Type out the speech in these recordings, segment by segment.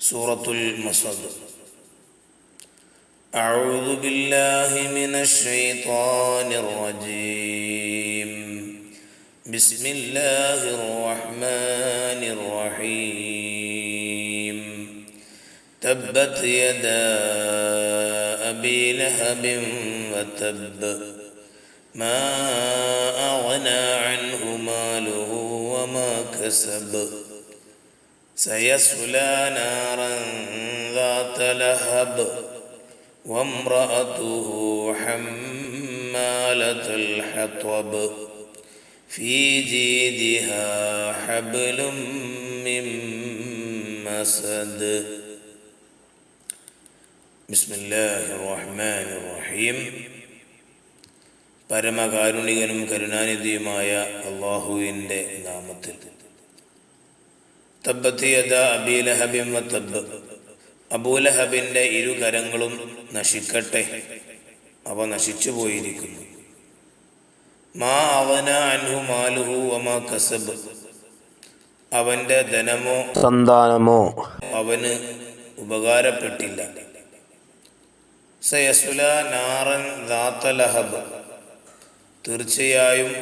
سورة المصد أعوذ بالله من الشيطان الرجيم بسم الله الرحمن الرحيم تبت يدا أبي لهب وتب ما أغنى عنه ماله وما كسب سيصلى نارا ذات لهب وامرأته حمالة الحطب في جيدها حبل من مسد بسم الله الرحمن الرحيم പരമകാരുണികനും കരുണാനിധിയുമായ അള്ളാഹുവിൻ്റെ നാമത്തിൽ തബ്ബത്തിയത അബീലഹബിം വത്തബ് അബൂലഹബിന്റെ ഇരു കരങ്ങളും നശിക്കട്ടെ. അവ നശിച്ചു പോയിരിക്കുന്നു. മാ അവന അൻഹു മാലുഹു വമാ കസബ്. അവന്റെ ധനമോ സന്താനമോ അവന് ഉപകാരപ്പെട്ടില്ല. സയസുല നാറൻ ദാത്തലഹബ് തീർച്ചയായും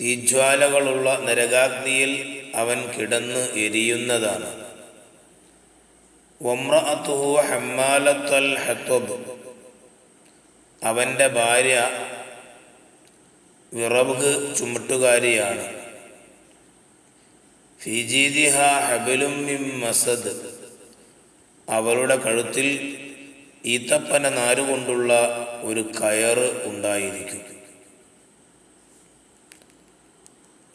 തീജ്വാലകളുള്ള നരകാഗ്നിയിൽ അവൻ കിടന്ന് എരിയുന്നതാണ്. ഒമ്രഅത്തുഹു ഹമ്മാലത്തൽ ഹത്വബ് അവന്റെ ഭാര്യ വിറവുക് ചുമട്ടുകാരിയാണ്. ഫിജീദിഹ ഹബലും മസദ്. അവളുടെ കഴുത്തിൽ ഈത്തപ്പന നാരുകൊണ്ടുള്ള ഒരു കയറ് ഉണ്ടായിരിക്കും.